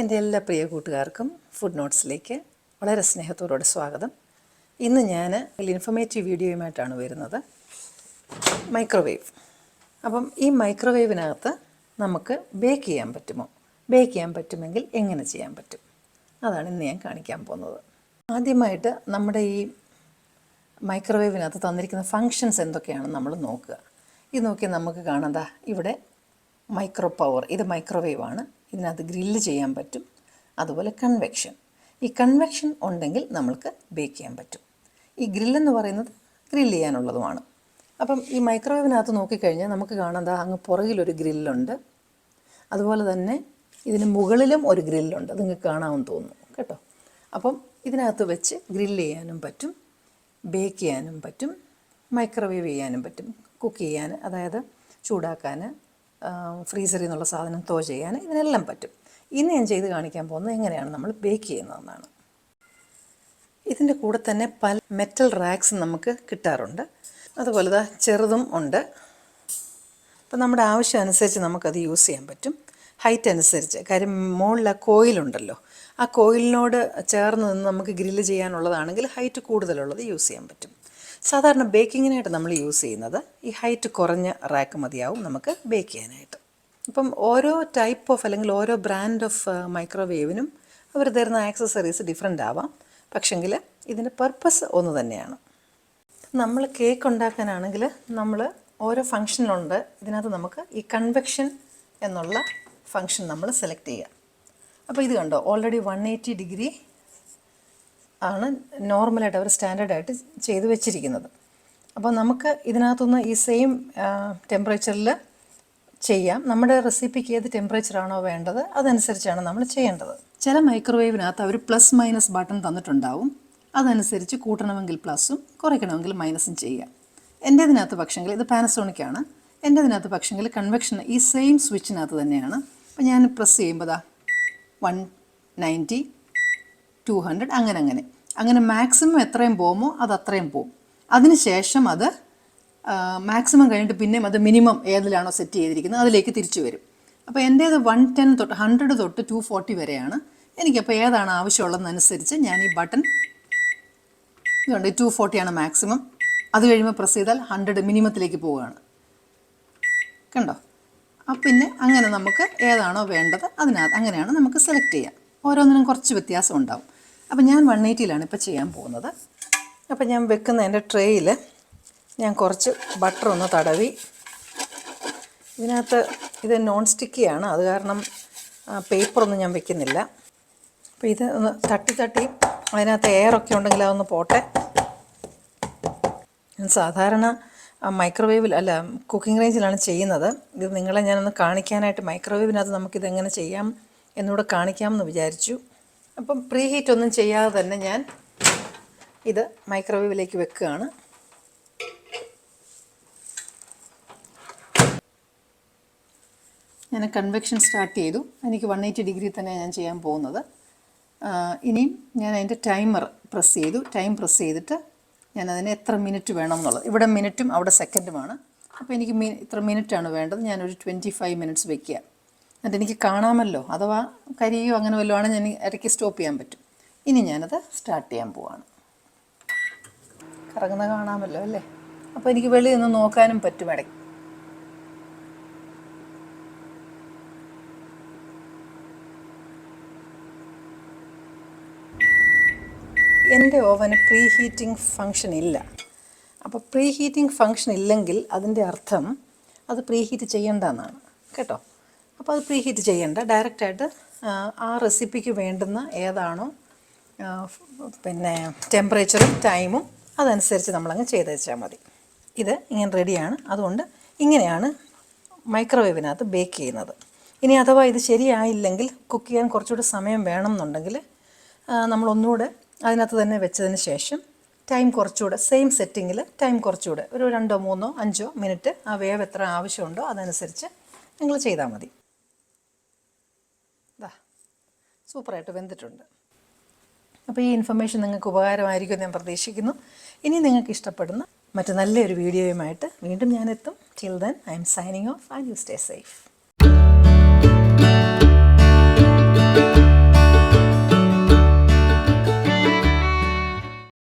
എന്റെ എല്ലാ പ്രിയ കൂട്ടുകാർക്കും ഫുഡ് നോട്ട്സിലേക്ക് വളരെ സ്നേഹത്തോടെ സ്വാഗതം. ഇന്ന് ഞാൻ ഒരു ഇൻഫർമേറ്റീവ് വീഡിയോയുമായിട്ടാണ് വരുന്നത്. മൈക്രോവേവ് അപ്പം ഈ മൈക്രോവേവിനകത്ത് നമുക്ക് ബേക്ക് ചെയ്യാൻ പറ്റുമോ? ബേക്ക് ചെയ്യാൻ പറ്റുമെങ്കിൽ എങ്ങനെ ചെയ്യാൻ പറ്റും? അതാണ് ഇന്ന് ഞാൻ കാണിക്കാൻ പോകുന്നത്. ആദ്യമായിട്ട് നമ്മുടെ ഈ മൈക്രോവേവിനകത്ത് തന്നിരിക്കുന്ന ഫങ്ഷൻസ് എന്തൊക്കെയാണെന്ന് നമ്മൾ നോക്കുക. ഇത് നോക്കി നമുക്ക് കാണാം ഇവിടെ മൈക്രോ പവർ ഇത് മൈക്രോവേവ് ആണ്. ഇതിനകത്ത് ഗ്രില്ല് ചെയ്യാൻ പറ്റും. അതുപോലെ കൺവെക്ഷൻ. ഈ കൺവെക്ഷൻ ഉണ്ടെങ്കിൽ നമ്മൾക്ക് ബേക്ക് ചെയ്യാൻ പറ്റും. ഈ ഗ്രില്ലെന്ന് പറയുന്നത് ഗ്രില്ല് ചെയ്യാനുള്ളതുമാണ്. അപ്പം ഈ മൈക്രോവേവിനകത്ത് നോക്കിക്കഴിഞ്ഞാൽ നമുക്ക് കാണാം അങ്ങ് പുറകിലൊരു ഗ്രില്ലുണ്ട്. അതുപോലെ തന്നെ ഇതിന് മുകളിലും ഒരു ഗ്രില്ലുണ്ട്. അത് നിങ്ങൾക്ക് കാണാമെന്ന് തോന്നുന്നു. കേട്ടോ? അപ്പം ഇതിനകത്ത് വെച്ച് ഗ്രില്ല് ചെയ്യാനും പറ്റും ബേക്ക് ചെയ്യാനും പറ്റും മൈക്രോവേവ് ചെയ്യാനും പറ്റും കുക്ക് ചെയ്യാൻ അതായത് ചൂടാക്കാൻ ഫ്രീസറിൽ നിന്നുള്ള സാധനം തോ ചെയ്യാൻ ഇതിനെല്ലാം പറ്റും. ഇന്ന് ഞാൻ ചെയ്ത് കാണിക്കാൻ പോകുന്നത് എങ്ങനെയാണ് നമ്മൾ ബേക്ക് ചെയ്യുന്നതെന്നാണ് ഇതിന്റെ കൂടെ തന്നെ പല മെറ്റൽ റാക്സ് നമുക്ക് കിട്ടാറുണ്ട്. അതുപോലെ ദാ ചെറുതും ഉണ്ട്. അപ്പം നമ്മുടെ ആവശ്യം അനുസരിച്ച് നമുക്കത് യൂസ് ചെയ്യാൻ പറ്റും. ഹൈറ്റ് അനുസരിച്ച്. കാര്യം മുകളിൽ ആ കോയിലുണ്ടല്ലോ ആ കോയിലിനോട് ചേർന്ന് നിന്ന് നമുക്ക് ഗ്രില്ല് ചെയ്യാനുള്ളതാണെങ്കിൽ ഹൈറ്റ് കൂടുതലുള്ളത് യൂസ് ചെയ്യാൻ പറ്റും. സാധാരണ ബേക്കിങ്ങിനായിട്ട് നമ്മൾ യൂസ് ചെയ്യുന്നത് ഈ ഹൈറ്റ് കുറഞ്ഞ റാക്ക് മതിയാവും നമുക്ക് ബേക്ക് ചെയ്യാനായിട്ട്. അപ്പം ഓരോ ടൈപ്പ് ഓഫ് അല്ലെങ്കിൽ ഓരോ ബ്രാൻഡ് ഓഫ് മൈക്രോവേവിനും അവർ തരുന്ന ആക്സസറീസ് ഡിഫറെന്റ് ആവാം. പക്ഷെങ്കിൽ ഇതിന്റെ പർപ്പസ് ഒന്ന് തന്നെയാണ്. നമ്മൾ കേക്ക് ഉണ്ടാക്കാനാണെങ്കിൽ നമ്മൾ ഓരോ ഫങ്ഷനുണ്ട് ഇതിനകത്ത് നമുക്ക് ഈ കൺവെക്ഷൻ എന്നുള്ള ഫങ്ഷൻ നമ്മൾ സെലക്ട് ചെയ്യുക. അപ്പോൾ ഇത് കണ്ടോ? ഓൾറെഡി വൺ എയ്റ്റി ഡിഗ്രി ആണ് നോർമലായിട്ട് അവർ സ്റ്റാൻഡേർഡായിട്ട് ചെയ്തു വെച്ചിരിക്കുന്നത്. അപ്പോൾ നമുക്ക് ഇതിനകത്തുനിന്ന് ഈ സെയിം ടെമ്പറേച്ചറിൽ ചെയ്യാം. നമ്മുടെ റെസിപ്പിക്ക് ഏത് ടെമ്പറേച്ചറാണോ വേണ്ടത് അതനുസരിച്ചാണ് നമ്മൾ ചെയ്യേണ്ടത്. ചില മൈക്രോവേവിനകത്ത് അവർ പ്ലസ് മൈനസ് ബട്ടൺ തന്നിട്ടുണ്ടാവും. അതനുസരിച്ച് കൂട്ടണമെങ്കിൽ പ്ലസും കുറയ്ക്കണമെങ്കിൽ മൈനസും ചെയ്യാം എന്റേതിനകത്ത് പക്ഷെങ്കിൽ ഇത് പാനസോണിക്കാണ്. എന്റേതിനകത്ത് പക്ഷെങ്കിൽ കൺവെക്ഷൻ ഈ സെയിം സ്വിച്ചിനകത്ത് തന്നെയാണ്. അപ്പോൾ ഞാൻ പ്രസ് ചെയ്യുമ്പോൾ ദാ വൺ നയന്റി ടു ഹൺഡ്രഡ് അങ്ങനെ അങ്ങനെ. അങ്ങനെ മാക്സിമം എത്രയും പോകുമോ അത് അത്രയും പോകും. അതിനുശേഷം അത് മാക്സിമം കഴിഞ്ഞിട്ട് പിന്നെയും അത് മിനിമം ഏതിലാണോ സെറ്റ് ചെയ്തിരിക്കുന്നത് അതിലേക്ക് തിരിച്ചു വരും. അപ്പോൾ എന്റേത് വൺ ടെൻ തൊട്ട് ഹൺഡ്രഡ് തൊട്ട് ടു ഫോർട്ടി വരെയാണ്. എനിക്കപ്പോൾ ഏതാണ് ആവശ്യമുള്ളതെന്നനുസരിച്ച് ഞാൻ ഈ ബട്ടൺ ഇതുണ്ട് ടു ഫോർട്ടിയാണ് മാക്സിമം അത് കഴിയുമ്പോൾ പ്രസ് ചെയ്താൽ ഹൺഡ്രഡ് മിനിമത്തിലേക്ക് പോവുകയാണ്. കണ്ടോ? അപ്പം പിന്നെ അങ്ങനെ നമുക്ക് ഏതാണോ വേണ്ടത് അതിനകത്ത് അങ്ങനെയാണ് നമുക്ക് സെലക്ട് ചെയ്യാം. ഓരോന്നിനും കുറച്ച് വ്യത്യാസം ഉണ്ടാവും. അപ്പം ഞാൻ വൺ എയ്റ്റിയിലാണ് ഇപ്പോൾ ചെയ്യാൻ പോകുന്നത്. അപ്പം ഞാൻ വെക്കുന്ന എന്റെ ട്രേയിൽ ഞാൻ കുറച്ച് ബട്ടർ ഒന്ന് തടവി. ഇതിനകത്ത് ഇത് നോൺ സ്റ്റിക്കിയാണ് അത് കാരണം പേപ്പറൊന്നും ഞാൻ വെക്കുന്നില്ല. അപ്പോൾ ഇത് ഒന്ന് തട്ടി തട്ടി അതിനകത്ത് എയറൊക്കെ ഉണ്ടെങ്കിൽ അതൊന്ന് പോട്ടെ. ഞാൻ സാധാരണ മൈക്രോവേവിൽ അല്ല കുക്കിംഗ് റേഞ്ചിലാണ് ചെയ്യുന്നത്. ഇത് നിങ്ങളെ ഞാനൊന്ന് കാണിക്കാനായിട്ട് മൈക്രോവേവിനകത്ത് നമുക്കിതെങ്ങനെ ചെയ്യാം എന്നൂടെ കാണിക്കാമെന്ന് വിചാരിച്ചു. അപ്പം പ്രീ ഹീറ്റ് ഒന്നും ചെയ്യാതെ തന്നെ ഞാൻ ഇത് മൈക്രോവേവിലേക്ക് വെക്കുകയാണ്. ഞാൻ കൺവെക്ഷൻ സ്റ്റാർട്ട് ചെയ്തു. എനിക്ക് വൺ എയ്റ്റി ഡിഗ്രി തന്നെ ഞാൻ ചെയ്യാൻ പോകുന്നത്. ഇനിയും ഞാൻ അതിന്റെ ടൈമർ പ്രസ് ചെയ്തു. ടൈം പ്രസ് ചെയ്തിട്ട് ഞാൻ അതിന് എത്ര മിനിറ്റ് വേണം എന്നുള്ളത് ഇവിടെ മിനിറ്റും അവിടെ സെക്കൻഡുമാണ് അപ്പോൾ എനിക്ക് ഇത്ര മിനിറ്റാണ് വേണ്ടത്. ഞാനൊരു ട്വന്റി ഫൈവ് മിനിറ്റ്സ് വെക്കുക എന്നിട്ട് എനിക്ക് കാണാമല്ലോ. അഥവാ കരിയോ അങ്ങനെ വല്ലതും ആണെങ്കിൽ ഞാൻ ഇടയ്ക്ക് സ്റ്റോപ്പ് ചെയ്യാൻ പറ്റും. ഇനി ഞാനത് സ്റ്റാർട്ട് ചെയ്യാൻ പോവാണ്. കറങ്ങുന്നത് കാണാമല്ലോ അല്ലേ? അപ്പോൾ എനിക്ക് വെളിയിൽ നിന്ന് നോക്കാനും പറ്റും ഇടയ്ക്ക്. എന്റെ ഓവന് പ്രീ ഹീറ്റിംഗ് ഫങ്ഷൻ ഇല്ല. അപ്പോൾ പ്രീ ഹീറ്റിംഗ് ഫങ്ഷൻ ഇല്ലെങ്കിൽ അതിന്റെ അർത്ഥം അത് പ്രീ ഹീറ്റ് ചെയ്യേണ്ടെന്നാണ് കേട്ടോ? അപ്പോൾ അത് പ്രീ ഹീറ്റ് ചെയ്യേണ്ട ഡയറക്റ്റായിട്ട് ആ റെസിപ്പിക്ക് വേണ്ടുന്ന ഏതാണോ പിന്നെ ടെമ്പറേച്ചറും ടൈമും അതനുസരിച്ച് നമ്മളങ്ങ് ചെയ്ത് വെച്ചാൽ മതി. ഇത് ഇങ്ങനെ റെഡിയാണ് അതുകൊണ്ട് ഇങ്ങനെയാണ് മൈക്രോവേവിനകത്ത് ബേക്ക് ചെയ്യുന്നത്. ഇനി അഥവാ ഇത് ശരിയായില്ലെങ്കിൽ കുക്ക് ചെയ്യാൻ കുറച്ചുകൂടി സമയം വേണം എന്നുണ്ടെങ്കിൽ നമ്മളൊന്നുകൂടെ അതിനകത്ത് തന്നെ വെച്ചതിന് ശേഷം ടൈം കുറച്ചുകൂടെ സെയിം സെറ്റിങ്ങിൽ ടൈം കുറച്ചുകൂടെ ഒരു രണ്ടോ മൂന്നോ അഞ്ചോ മിനിറ്റ് ആ വേവ് എത്ര ആവശ്യമുണ്ടോ അതനുസരിച്ച് നിങ്ങൾ ചെയ്താൽ മതി ഇതാ സൂപ്പറായിട്ട് വെന്തിട്ടുണ്ട്. അപ്പോൾ ഈ ഇൻഫർമേഷൻ നിങ്ങൾക്ക് ഉപകാരമായിരിക്കും ഞാൻ പ്രതീക്ഷിക്കുന്നു. ഇനി നിങ്ങൾക്ക് ഇഷ്ടപ്പെടുന്ന മറ്റു നല്ലൊരു വീഡിയോയുമായിട്ട് വീണ്ടും ഞാനെത്തും till then I'm signing off and you stay safe